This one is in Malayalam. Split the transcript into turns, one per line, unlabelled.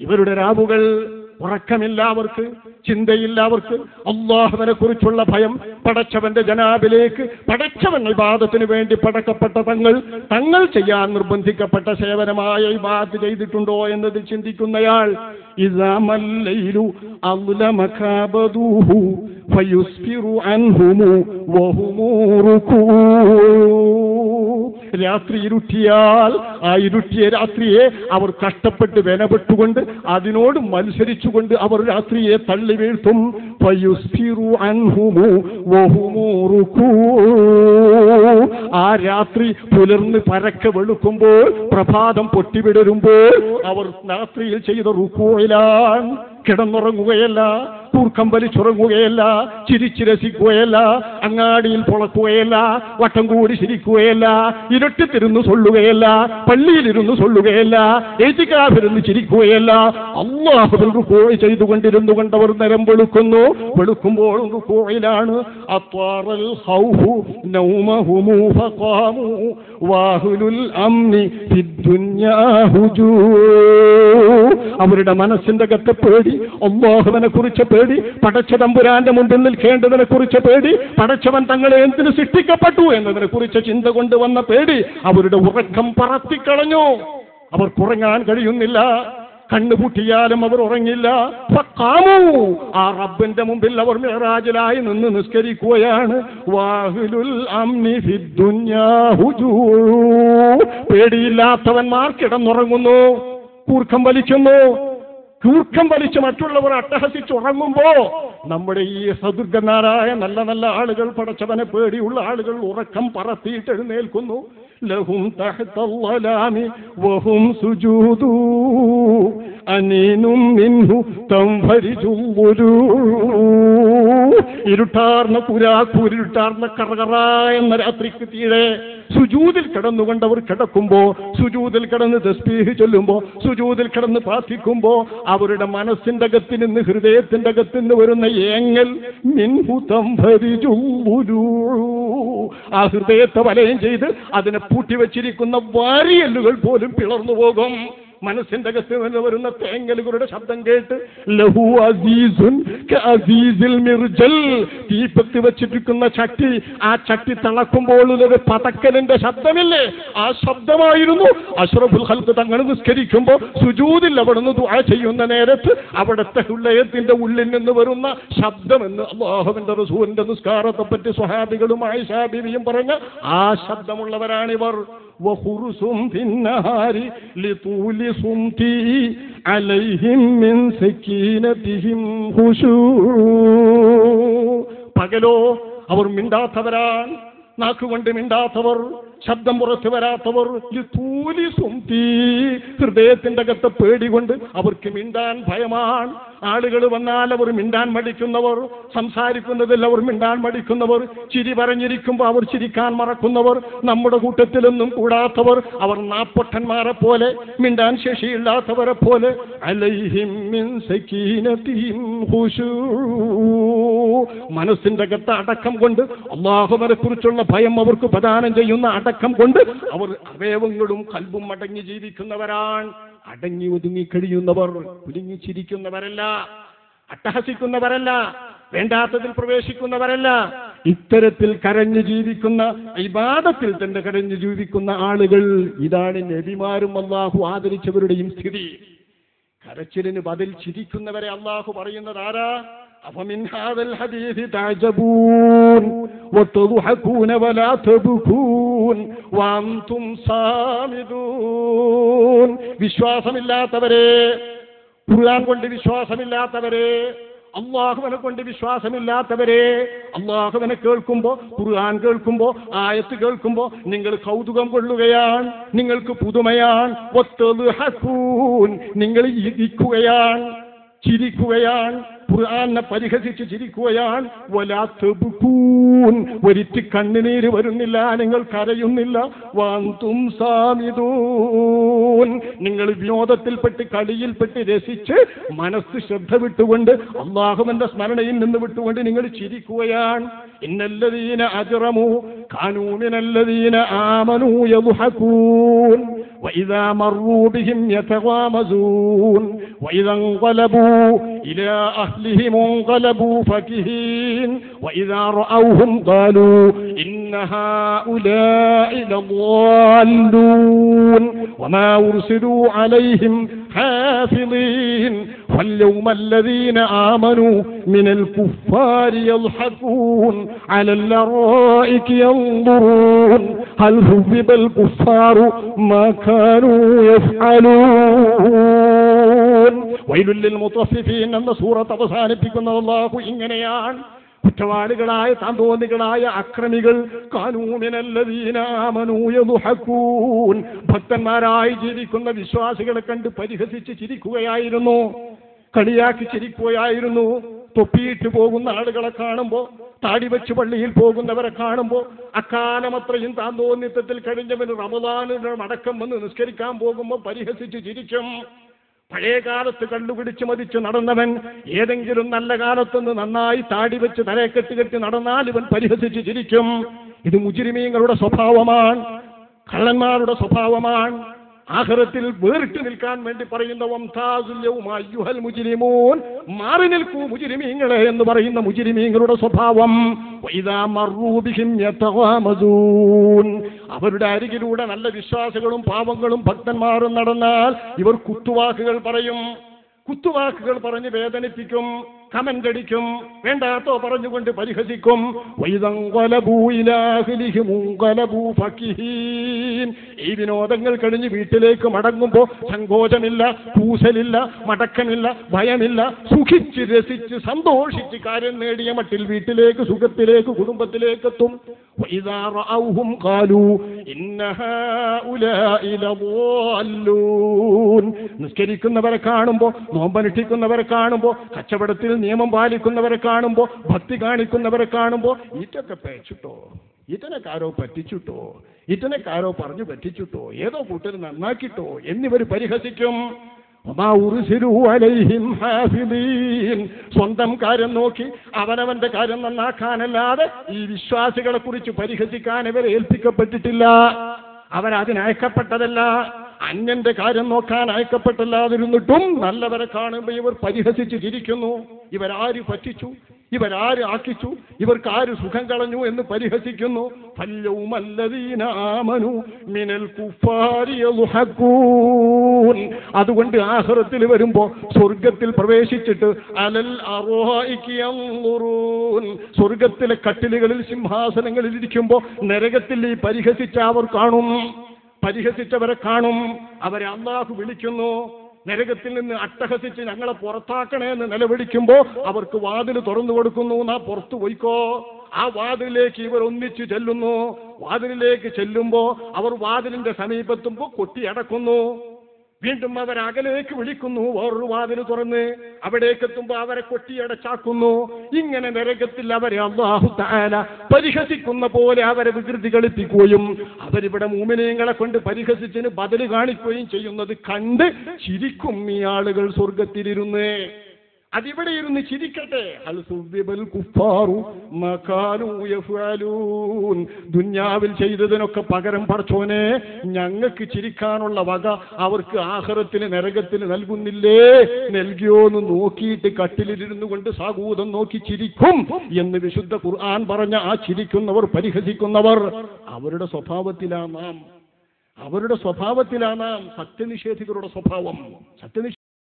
ഇവരുടെ രാവുകൾ ഉറക്കമില്ല അവർക്ക് ചിന്തയില്ല അവർക്ക് അള്ളാഹുവിനെ കുറിച്ചുള്ള ഭയം പടച്ചവന്റെ ജനാബിലേക്ക് പടച്ചവൻ വിവാദത്തിന് വേണ്ടി പടക്കപ്പെട്ട തങ്ങൾ തങ്ങൾ ചെയ്യാൻ നിർബന്ധിക്കപ്പെട്ട സേവനമായ വിവാദ ചെയ്തിട്ടുണ്ടോ എന്നത് ചിന്തിക്കുന്നയാൾ ഇതാമല്ലയിലു രാത്രി ഇരുട്ടിയാൽ ആ ഇരുട്ടിയ രാത്രിയെ അവർ കഷ്ടപ്പെട്ട് വിലപ്പെട്ടുകൊണ്ട് അതിനോട് മത്സരിച്ചുകൊണ്ട് അവർ രാത്രിയെ തള്ളി വീഴ്ത്തും. ആ രാത്രി പുലർന്ന് പരക്കെ വെളുക്കുമ്പോൾ പ്രഭാതം പൊട്ടിവിടരുമ്പോൾ അവർ രാത്രിയിൽ ചെയ്ത റുക്കോയിലാണ് കിടന്നുറങ്ങുകയല്ല. കൂർക്കം വലിച്ചുറങ്ങുകയല്ല ചിരിച്ചു രസിക്കുകയല്ല അങ്ങാടിയിൽ പുളക്കുകയല്ല വട്ടം കൂടി ചിരിക്കുകയല്ല ഇരുട്ടത്തിരുന്ന് സൊല്ലുകയല്ല പള്ളിയിലിരുന്ന് സൊല്ലുകയല്ല ഏറ്റിക്കാവിരുന്ന് ചിരിക്കുകയല്ല. അള്ളാഹുവിൽ റുക്കോഴി ചെയ്തുകൊണ്ടിരുന്നു കൊണ്ടവർ നിരം വെളുക്കുന്നു. വെളുക്കുമ്പോൾ റുക്കോയിലാണ് അവരുടെ മനസ്സിന്റെ കത്തെ പേടി അള്ളാഹുവിനെ കുറിച്ച് പേടി. പടച്ച തമ്പുരാന്റെ മുമ്പിൽ നിൽക്കേണ്ടതിനെ കുറിച്ച് പേടി? പടച്ചവൻ തങ്ങളെ എന്തിനു സൃഷ്ടിക്കപ്പെട്ടു എന്നതിനെ കുറിച്ച് ചിന്ത കൊണ്ടുവന്ന പേടി? അവരുടെ ഉറക്കം പറത്തിക്കളഞ്ഞു. അവർ കുറങ്ങാൻ കഴിയുന്നില്ല. കണ്ണുപൂട്ടിയാലും അവർ ഉറങ്ങില്ല. ഫഖാമു. ആ റബ്ബിന്റെ മുമ്പിൽ അവർ മിറാജിലായി നിന്ന് നിസ്കരിക്കുകയാണ്. വാഹിലുൽ. പേടിയില്ലാത്തവന്മാർ കിടന്നുറങ്ങുന്നു. കൂർക്കം വലിക്കുന്നു. കൂർക്കം വലിച്ച് മറ്റുള്ളവർ അട്ടഹസിച്ച് ഉറങ്ങുമ്പോ നമ്മുടെ ഈ സദുർഗനാരായ നല്ല നല്ല ആളുകൾ പടച്ചവനെ പേടിയുള്ള ആളുകൾ ഉറക്കം പറത്തിയിട്ട് എഴുന്നേൽക്കുന്നു. ലഹും തഹത്തല്ലാമി വഹും സുജൂദു. അനീനും മിൻഹു ഒരു ഇരുട്ടാർന്ന പുരാക്കൂരിട്ടാർന്ന കറകറ എന്ന രാത്രിക്ക് തീരെ സുജൂതിൽ കിടന്നുകൊണ്ടവർ കിടക്കുമ്പോ സുജൂതിൽ കിടന്ന് തസ്ബീഹ് ചൊല്ലുമ്പോ സുജൂതിൽ കിടന്ന് പ്രാർത്ഥിക്കുമ്പോ അവരുടെ മനസ്സിന്റെ അകത്ത് നിന്ന് ഹൃദയത്തിന്റെ അകത്ത് നിന്ന് വരുന്ന ഏങ്ങൽ മിൻഹുതം ഭരിചുരു ആ ഹൃദയത്തെ വലയം ചെയ്ത് അതിനെ പൂട്ടിവെച്ചിരിക്കുന്ന വാരിയല്ലുകൾ പോലും പിളർന്നു പോകും. മനസ്സിന്റെ അകത്ത് നിന്ന് വരുന്ന തേങ്ങലുകളുടെ ശബ്ദം കേട്ട് ലഹു അസീസുൻ അസീസിൽ മിർജൽ. തീപ്പത്തി വെച്ചിരിക്കുന്ന ചട്ടി ആ ചട്ടി തിളക്കുമ്പോൾ ഒരു പതക്കലിന്റെ ശബ്ദമില്ലേ? ആ ശബ്ദമായിരുന്നു അഷ്റഫുൽ ഹൽക്ക് തങ്ങൾ നിസ്കരിക്കുമ്പോൾ സുജൂതിൽ അവിടുന്ന് ദുആ ചെയ്യുന്ന നേരത്ത് അവിടുത്തെ ഹൃദയത്തിന്റെ ഉള്ളിൽ നിന്ന് വരുന്ന ശബ്ദമെന്ന് അള്ളാഹുവിന്റെ റസൂലിന്റെ നിസ്കാരത്തെ പറ്റി സ്വഹാബികളുമായി ഷാബിബിയും പറഞ്ഞ ആ ശബ്ദമുള്ളവരാണിവർ. وخرس في النهار لطول صمتي عليهم من سكينتهم خشوع പകലോ അവർ മിണ്ടാത്തവരാണ് നാക്കുകൊണ്ട് മിണ്ടാത്തവർ ശബ്ദം പുറത്തു വരാത്തവർ ലിതൂലി സുംതി ഹൃദയത്തിന്റെ അകത്ത് പേടി കൊണ്ട് അവർക്ക് മിണ്ടാൻ ഭയമാണ് ആളുകൾ വന്നാൽ അവർ മിണ്ടാൻ മടിക്കുന്നവർ സംസാരിക്കുന്നതിൽ അവർ മിണ്ടാൻ മടിക്കുന്നവർ ചിരി പറഞ്ഞിരിക്കുമ്പോൾ അവർ ചിരിക്കാൻ മറക്കുന്നവർ നമ്മുടെ കൂട്ടത്തിലൊന്നും കൂടാത്തവർ അവർ നാപ്പൊട്ടന്മാരെ പോലെ മിണ്ടാൻ ശേഷിയില്ലാത്തവരെ പോലെ അലൈഹിം. മനസ്സിന്റെ അകത്ത് അടക്കം കൊണ്ട് അള്ളാഹുവരെ കുറിച്ചുള്ള ഭയം അവർക്ക് പ്രദാനം ചെയ്യുന്ന അടക്കം കൊണ്ട് അവർ അവയവങ്ങളും കൽബും അടങ്ങി ജീവിക്കുന്നവരാണ് അടങ്ങി ഒതുങ്ങി കഴിയുന്നവർ കുലുങ്ങി ചിരിക്കുന്നവരല്ല അട്ടഹസിക്കുന്നവരല്ല വേണ്ടാത്തതിൽ പ്രവേശിക്കുന്നവരല്ല. ഇത്തരത്തിൽ കരഞ്ഞു ജീവിക്കുന്ന ഇബാദത്തിൽ തന്നെ കരഞ്ഞു ജീവിക്കുന്ന ആളുകൾ ഇതാണ് നബിമാരും അള്ളാഹു ആദരിച്ചവരുടെയും സ്ഥിതി. കരച്ചിലിന് ബദൽ ചിരിക്കുന്നവരെ അള്ളാഹു പറയുന്നത് ആരാ أفمن هذا الحديث تعجبون وتضحكون ولا تبكون وأنتم صامدون വിശ്വാസമില്ലാത്തവരെ ഖുർആൻ കൊണ്ട് വിശ്വാസമില്ലാത്തവരെ അള്ളാഹുവിനെ കൊണ്ട് വിശ്വാസമില്ലാത്തവരെ അള്ളാഹുവിനെ കേൾക്കുമ്പോ ഖുർആൻ കേൾക്കുമ്പോ ആയത്ത് കേൾക്കുമ്പോ നിങ്ങൾ കൗതുകം കൊള്ളുകയാണ് നിങ്ങൾക്ക് പുതുമയാണ് ഒത്തതുഹക്കൂൻ നിങ്ങൾ ഇരിക്കുകയാണ് ചിരിക്കുകയാണ് ഖുർആനെ പരിഹസിച്ച് ചിരിക്കുകയാണ് ഒരിറ്റി ഒരിറ്റ് കണ്ണുനീര് വരുന്നില്ല നിങ്ങൾ കരയുന്നില്ല. വാന്തും സാമിതൂൻ നിങ്ങൾ വിനോദത്തിൽപ്പെട്ട് കളിയിൽപ്പെട്ട് രസിച്ച് മനസ്സ് ശ്രദ്ധ വിട്ടുകൊണ്ട് അള്ളാഹുവിന്റെ സ്മരണയിൽ നിന്ന് വിട്ടുകൊണ്ട് നിങ്ങൾ ചിരിക്കുകയാണ്. ഇന്നല്ലതീന അജറമു കാനൂമിനല്ലതീന ആമനൂ യദ്ഹഖൂൻ وإذا مروا بهم يتغامزون وإذا انقلبوا إلى أهلهم انقلبوا فكهين وإذا رأوهم قالوا إن هؤلاء لضالون وما أرسلوا عليهم حافظين واليوم الذين آمنوا من الكفار يضحكون على الأرائك ينظرون هل ثوب الكفار ما كانوا يفعلون ويل للمطففين എന്ന സൂറത്ത് അവസാനിപ്പിക്കുന്നത് അല്ലാഹു ഇങ്ങനെയാണ് കുറ്റവാളികളായ സാന്തോന്നികളായ അക്രമികൾ ഭക്തന്മാരായി ജീവിക്കുന്ന വിശ്വാസികളെ കണ്ട് പരിഹസിച്ച് ചിരിക്കുകയായിരുന്നു കളിയാക്കി ചിരിക്കുകയായിരുന്നു. തൊപ്പിയിട്ട് പോകുന്ന ആളുകളെ കാണുമ്പോൾ താടി വെച്ച് പള്ളിയിൽ പോകുന്നവരെ കാണുമ്പോൾ അക്കാലം അത്രയും താന്തോന്നിത്തത്തിൽ കഴിഞ്ഞവന് റമദാനുടെ അടക്കം വന്ന് നിസ്കരിക്കാൻ പോകുമ്പോൾ പരിഹസിച്ച് ചിരിക്കും പഴയ കാലത്ത് കണ്ടുപിടിച്ച് മതിച്ച് നടന്നവൻ ഏതെങ്കിലും നല്ല കാലത്തൊന്ന് നന്നായി താടി വെച്ച് തലയെ കെട്ടുകെട്ടി നടന്നാൽ ഇവൻ പരിഹസിച്ച് ചിരിക്കും. ഇത് മുജിരിമീങ്ങളുടെ സ്വഭാവമാണ് കള്ളന്മാരുടെ സ്വഭാവമാണ്. ആഖിറത്തിൽ വേറിട്ട് നിൽക്കാൻ വേണ്ടി പറയുന്ന മുജിരിമൂൻ മാറി നിൽക്കൂ മുജിരിമീങ്ങളെ എന്ന് പറയുന്ന മുജിരിമീങ്ങളുടെ സ്വഭാവം. അവരുടെ അരികിലൂടെ നല്ല വിശ്വാസികളും പാവങ്ങളും ഭക്തന്മാരും നടന്നാൽ ഇവർ കുത്തുവാക്കുകൾ പറയും. കുത്തുവാക്കുകൾ പറഞ്ഞ് വേദനിപ്പിക്കും കമന്റ് അടിക്കും വേണ്ടാത്തോ പറഞ്ഞുകൊണ്ട് പരിഹസിക്കും. ഈ വിനോദങ്ങൾ കഴിഞ്ഞ് വീട്ടിലേക്ക് മടങ്ങുമ്പോൾ സങ്കോചമില്ല കൂസലില്ല മടക്കമില്ല ഭയമില്ല സുഖിച്ച് രസിച്ച് സന്തോഷിച്ച് കാര്യം നേടിയ മട്ടിൽ വീട്ടിലേക്ക് സുഖത്തിലേക്ക് കുടുംബത്തിലേക്ക് എത്തും. وإذا رأوهم قالوا إن هؤلاء لضالون നിസ്കരിക്കുന്നവരെ കാണുമ്പോൾ നോമ്പനുഷ്ഠിക്കുന്നവരെ കാണുമ്പോൾ കച്ചവടത്തിൽ നിയമം പാലിക്കുന്നവരെ കാണുമ്പോൾ ഭക്തി കാണിക്കുന്നവരെ കാണുമ്പോൾ ഇതൊക്കെ പേച്ചിട്ടോ ഇതിനെക്കാരോ പറ്റിച്ചിട്ടോ ഇതിനെക്കാരോ പറഞ്ഞു പറ്റിച്ചിട്ടോ ഏതോ കൂട്ടർ നന്നാക്കിട്ടോ എന്നിവർ പരിഹസിക്കും സ്വന്തം കാര്യം നോക്കി അവനവന്റെ കാര്യം നന്നാക്കാനല്ലാതെ ഈ വിശ്വാസികളെ കുറിച്ച് പരിഹസിക്കാൻ ഇവരെ ഏൽപ്പിക്കപ്പെട്ടിട്ടില്ല. അവരതിനയക്കപ്പെട്ടതല്ല അന്യന്റെ കാര്യം നോക്കാൻ അയക്കപ്പെട്ടല്ലാതിരുന്നിട്ടും നല്ലവരെ കാണുമ്പോൾ ഇവർ പരിഹസിച്ച് ചിരിക്കുന്നു ഇവരാര് പറ്റിച്ചു? ഇവരാര് ആക്കിച്ചു? ഇവർക്ക് ആര് സുഖം കളഞ്ഞു എന്ന് പരിഹസിക്കുന്നു. അതുകൊണ്ട് ആഹ്റത്തിൽ വരുമ്പോ സ്വർഗത്തിൽ പ്രവേശിച്ചിട്ട് അലൽ. സ്വർഗത്തിലെ കട്ടിലുകളിൽ സിംഹാസനങ്ങളിൽ ഇരിക്കുമ്പോ നരകത്തിൽ ഈ പരിഹസിച്ച അവർ കാണും. പരിഹസിച്ചവരെ കാണും. അവരെ അള്ളാഹു വിളിക്കുന്നു. നരകത്തിൽ നിന്ന് അട്ടഹസിച്ച് ഞങ്ങളെ പുറത്താക്കണേ എന്ന് നിലവിളിക്കുമ്പോ അവർക്ക് വാതിൽ തുറന്നു കൊടുക്കുന്നു. നാ പുറത്തു പോയിക്കോ. ആ വാതിലിലേക്ക് ഇവർ ഒന്നിച്ചു ചെല്ലുന്നു. വാതിലിലേക്ക് ചെല്ലുമ്പോ അവർ വാതിലിന്റെ സമീപത്തുമ്പോ കൊട്ടി അടക്കുന്നു. വീണ്ടും അവർ അകലേക്ക് വിളിക്കുന്നു വേറൊരു വാതിൽ തുറന്ന് അവിടേക്ക് എത്തുമ്പോ അവരെ കൊട്ടിയടച്ചാക്കുന്നു. ഇങ്ങനെ നരകത്തിൽ അവരെ അള്ളാഹു താല പരിഹസിക്കുന്ന പോലെ അവരെ വികൃതി കളിപ്പിക്കുകയും അവരിവിടെ മൂമിനീങ്ങളെ കൊണ്ട് പരിഹസിച്ചിന് ബദൽ കാണിക്കുകയും ചെയ്യുന്നത് കണ്ട് ചിരിക്കും ഈ ആളുകൾ സ്വർഗത്തിലിരുന്ന് അതിവിടെ ഇരുന്ന് ചിരിക്കട്ടെ. ദുന്യാവിൽ ചെയ്തതിനൊക്കെ പകരം പറച്ചോനെ ഞങ്ങൾക്ക് ചിരിക്കാനുള്ള വക അവർക്ക് ആഹാരത്തിന് നരകത്തിന് നൽകുന്നില്ലേ? നൽകിയോന്ന് നോക്കിയിട്ട് കട്ടിലിരുന്നു കൊണ്ട് സാഗൂതം നോക്കി ചിരിക്കും എന്ന് വിശുദ്ധ ഖുർആൻ പറഞ്ഞ ആ ചിരിക്കുന്നവർ പരിഹസിക്കുന്നവർ അവരുടെ സ്വഭാവത്തിലാ നാം. അവരുടെ സ്വഭാവത്തിലാണ് സത്യനിഷേധികളുടെ സ്വഭാവം. സത്യനിഷേധ